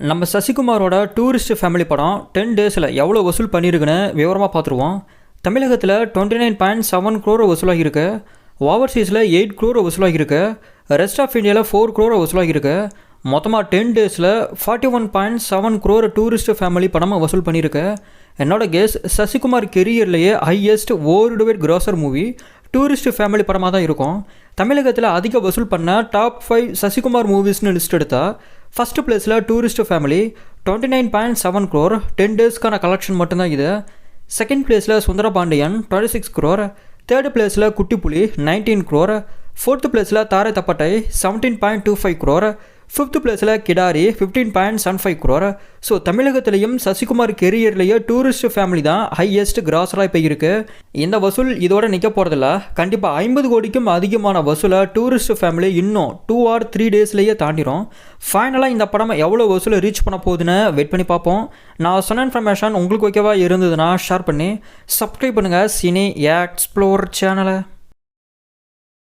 நம்ம சசிகுமாரோட tourist family படம் டென் டேஸில் எவ்வளோ வசூல் பண்ணியிருக்குன்னு விவரமாக பார்த்துருவோம். தமிழகத்தில் டுவெண்ட்டி நைன் பாயிண்ட் செவன் க்ரோரை வசூலாகிருக்கு ஓவர்சீஸில் எயிட் க்ரோரை வசூலாகியிருக்கு. ரெஸ்ட் ஆஃப் இந்தியாவில் ஃபோர் க்ரோர் வசூலாகிருக்கு மொத்தமாக டென் டேஸில் forty one point seven crore Tourist Family படமாக வசூல் பண்ணியிருக்கு. என்னோட case Sasikumar கெரியர்லேயே highest world grosser movie Tourist Family படமாக தான் இருக்கும். தமிழகத்தில் அதிக வசூல் பண்ண டாப் ஃபைவ் சசிகுமார் மூவிஸ்னு லிஸ்ட் எடுத்தால் ஃபஸ்ட்டு பிளேஸில் Tourist Family twenty nine point seven crore ten டேஸ்க்கான collection மட்டும்தான் இது. செகண்ட் பிளேஸில் Sundara Pandian twenty six crore third ப்ளேஸில் குட்டிப்புலி நைன்டீன் க்ரோர் ஃபோர்த்து ப்ளேஸில் Thaarai Thappattai seventeen point two five crore fifth பிளேஸில் Kidaari fifteen point seven five crore so தமிழகத்திலையும் Sasikumar கெரியர்லேயே tourist family தான் highest கிராஸராக இப்போ இருக்குது இந்த வசூல் இதோட நிற்க போகிறதில்ல கண்டிப்பாக ஐம்பது கோடிக்கும் அதிகமான வசூலை டூரிஸ்ட் ஃபேமிலி இன்னும் டூ ஆர் த்ரீ டேஸ்லேயே தாண்டிடும் ஃபைனலாக இந்த படம் எவ்வளோ வசூலை ரீச் பண்ண போகுதுன்னு வெயிட் பண்ணி பார்ப்போம். நான் சொன்ன இன்ஃபர்மேஷன் உங்களுக்கு ஓகேவா இருந்ததுன்னா ஷேர் பண்ணி சப்ஸ்கிரைப் பண்ணுங்கள் சினி எக்ஸ்ப்ளோர் சேனலை